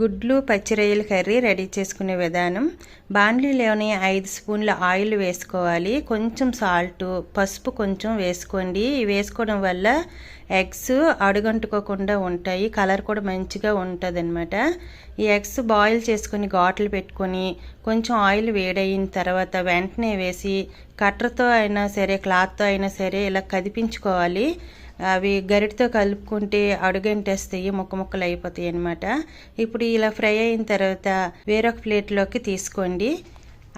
గుడ్లు పచ్చిరొయ్యల curry ready చేసుకునే విధానం. బాండ్లీలోని ఐదు స్పూన్ల ఆయిల్ వేసుకోవాలి. కొంచెం సాల్ట్ పసుపు కొంచెం వేసుకోండి. వేసుకోవడం వల్ల ఎగ్స్ అడుగంటుకోకుండా ఉంటాయి. కలర్ కూడా మంచిగా ఉంటుంది అనమాట ఈ ఎగ్స్ బాయిల్ చేసుకొని ఘాట్లు పెట్టుకొని కొంచెం ఆయిల్ వేడయిన తర్వాత వెంటనే వేసి కట్టర్తో అయినా సరే క్లాత్తో అయినా సరే ఇలా కదిపించుకోవాలి. అవి గరిటతో కలుపుకుంటే అడుగంటేస్తాయి ముక్క ముక్కలు అయిపోతాయి అనమాట ఇప్పుడు ఇలా ఫ్రై అయిన తర్వాత వేరొక ప్లేట్లోకి తీసుకోండి.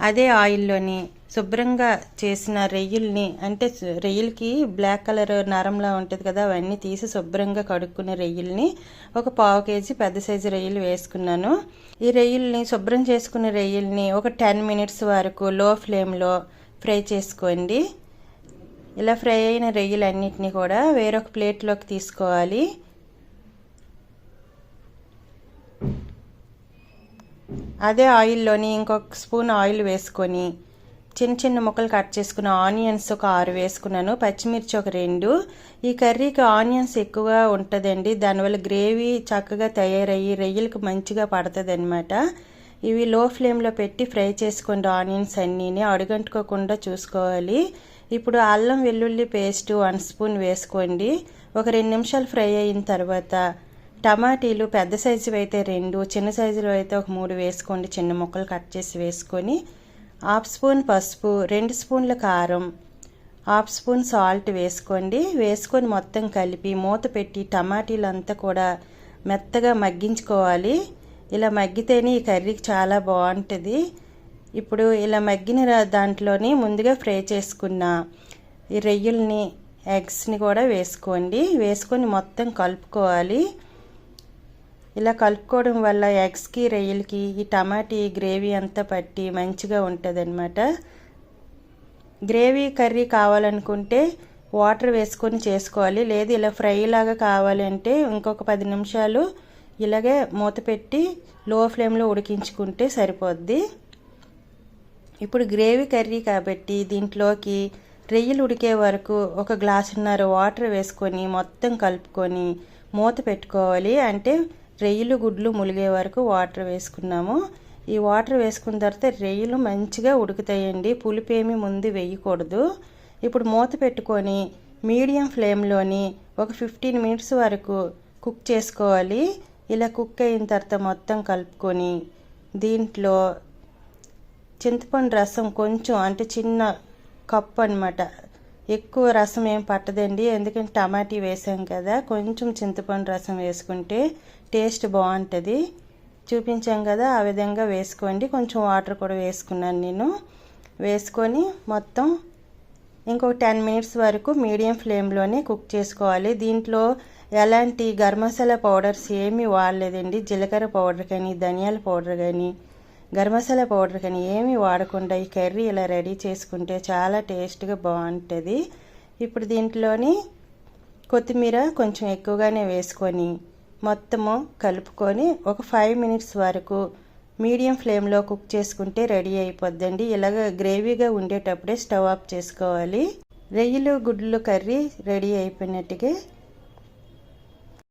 అదే ఆయిల్లోని శుభ్రంగా చేసిన రొయ్యల్ని అంటే రొయ్యలకి బ్లాక్ కలర్ నరంలా ఉంటుంది కదా అవన్నీ తీసి శుభ్రంగా కడుక్కునే రొయ్యల్ని ఒక పావు కేజీ పెద్ద సైజు రొయ్యలు వేసుకున్నాను. ఈ రొయ్యల్ని శుభ్రం చేసుకునే రొయ్యల్ని ఒక టెన్ మినిట్స్ వరకు లో ఫ్లేమ్లో ఫ్రై చేసుకోండి. ఇలా ఫ్రై అయిన రొయ్యలన్నిటిని కూడా వేరొక ప్లేట్లోకి తీసుకోవాలి. అదే ఆయిల్లోని ఇంకొక స్పూన్ ఆయిల్ వేసుకొని చిన్న చిన్న ముక్కలు కట్ చేసుకున్న ఆనియన్స్ ఒక ఆరు వేసుకున్నాను పచ్చిమిర్చి ఒక రెండు. ఈ కర్రీకి ఆనియన్స్ ఎక్కువగా ఉంటుందండి. దానివల్ల గ్రేవీ చక్కగా తయారయ్యి రొయ్యలకు మంచిగా పడుతుంది అనమాట ఇవి లో ఫ్లేమ్లో పెట్టి ఫ్రై చేసుకోండి ఆనియన్స్ అన్నీని అడుగంటుకోకుండా చూసుకోవాలి. ఇప్పుడు అల్లం వెల్లుల్లి పేస్ట్ వన్ స్పూన్ వేసుకోండి. ఒక రెండు నిమిషాలు ఫ్రై అయిన తర్వాత టమాటీలు పెద్ద సైజు అయితే రెండు చిన్న సైజులో అయితే ఒక మూడు వేసుకోండి. చిన్న ముక్కలు కట్ చేసి వేసుకొని హాఫ్ స్పూన్ పసుపు రెండు స్పూన్ల కారం హాఫ్ స్పూన్ సాల్ట్ వేసుకోండి. వేసుకొని మొత్తం కలిపి మూత పెట్టి టమాటీలు అంతా కూడా మెత్తగా మగ్గించుకోవాలి. ఇలా మగ్గితేనే ఈ కర్రీకి చాలా బాగుంటుంది. ఇప్పుడు ఇలా మగ్గిన దాంట్లోని ముందుగా ఫ్రై చేసుకున్న ఈ రొయ్యల్ని ఎగ్స్ని కూడా వేసుకోండి. వేసుకొని మొత్తం కలుపుకోవాలి. ఇలా కలుపుకోవడం వల్ల ఎగ్స్కి రొయ్యలకి ఈ టమాటీ గ్రేవీ అంతా పట్టి మంచిగా ఉంటుందన్నమాట. గ్రేవీ కర్రీ కావాలనుకుంటే వాటర్ వేసుకొని చేసుకోవాలి. లేదు ఇలా ఫ్రై లాగా కావాలంటే ఇంకొక పది నిమిషాలు ఇలాగే మూత పెట్టి లో ఫ్లేమ్లో ఉడికించుకుంటే సరిపోద్ది. ఇప్పుడు గ్రేవీ కర్రీ కాబట్టి దీంట్లోకి రొయ్యలు ఉడికే వరకు ఒక గ్లాసున్నర వాటర్ వేసుకొని మొత్తం కలుపుకొని మూత పెట్టుకోవాలి. అంటే రొయ్యలు గుడ్లు ములిగే వరకు వాటర్ వేసుకున్నాము. ఈ వాటర్ వేసుకున్న తర్వాత రొయ్యలు మంచిగా ఉడుకుతాయండి. పులిపేమి ముందు వేయకూడదు. ఇప్పుడు మూత పెట్టుకొని మీడియం ఫ్లేమ్లోని ఒక ఫిఫ్టీన్ మినిట్స్ వరకు కుక్ చేసుకోవాలి. ఇలా కుక్ అయిన తర్వాత మొత్తం కలుపుకొని దీంట్లో చింతపండు రసం కొంచెం అంటే చిన్న కప్పు అనమాట ఎక్కువ రసం ఏం పట్టదండి. ఎందుకంటే టమాటీ వేసాం కదా కొంచెం చింతపండు రసం వేసుకుంటే టేస్ట్ బాగుంటుంది. చూపించాం కదా ఆ విధంగా వేసుకోండి. కొంచెం వాటర్ కూడా వేసుకున్నాను నేను. వేసుకొని మొత్తం ఇంకొక టెన్ మినిట్స్ వరకు మీడియం ఫ్లేమ్లోనే కుక్ చేసుకోవాలి. దీంట్లో ఎలాంటి గరం మసాలా పౌడర్స్ ఏమీ వాడలేదండి. జీలకర్ర పౌడర్ కానీ ధనియాల పౌడర్ కానీ గరం పౌడర్ కానీ ఏమీ వాడకుండా ఈ కర్రీ ఇలా రెడీ చేసుకుంటే చాలా టేస్ట్గా బాగుంటుంది. ఇప్పుడు దీంట్లోని కొత్తిమీర కొంచెం ఎక్కువగానే వేసుకొని మొత్తము కలుపుకొని ఒక ఫైవ్ మినిట్స్ వరకు మీడియం ఫ్లేమ్లో కుక్ చేసుకుంటే రెడీ అయిపోద్దండి. ఇలాగ గ్రేవీగా ఉండేటప్పుడే స్టవ్ ఆఫ్ చేసుకోవాలి. రొయ్యలు గుడ్లు కర్రీ రెడీ అయిపోయినట్టుగా